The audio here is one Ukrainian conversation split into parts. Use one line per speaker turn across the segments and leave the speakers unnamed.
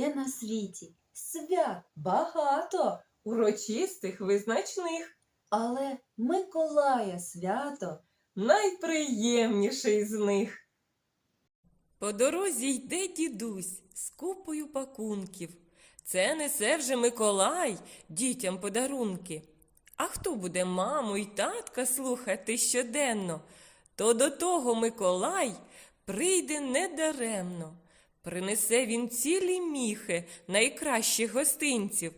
Є на світі свят багато,
урочистих, визначних,
але Миколая свято
найприємніший з них. По дорозі йде дідусь з купою пакунків. Це несе вже Миколай дітям подарунки. А хто буде маму й татка слухати щоденно, то до того Миколай прийде недаремно. Принесе він цілі міхи найкращих гостинців,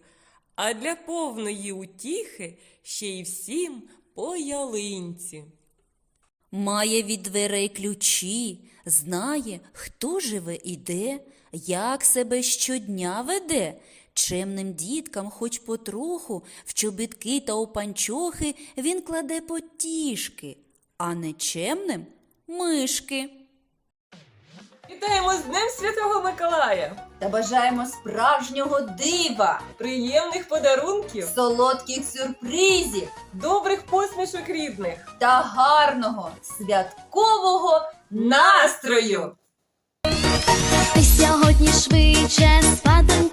а для повної утіхи ще й всім по ялинці.
Має від дверей ключі, знає, хто живе і де, як себе щодня веде. Чемним діткам, хоч потроху, в чобітки та у панчохи він кладе потішки, а нечемним мишки.
Вітаємо з Днем Святого Миколая!
та бажаємо справжнього дива,
Приємних подарунків,
солодких сюрпризів
добрих посмішок рідних,
та гарного святкового настрою!
Ти сьогодні швидше спадоньки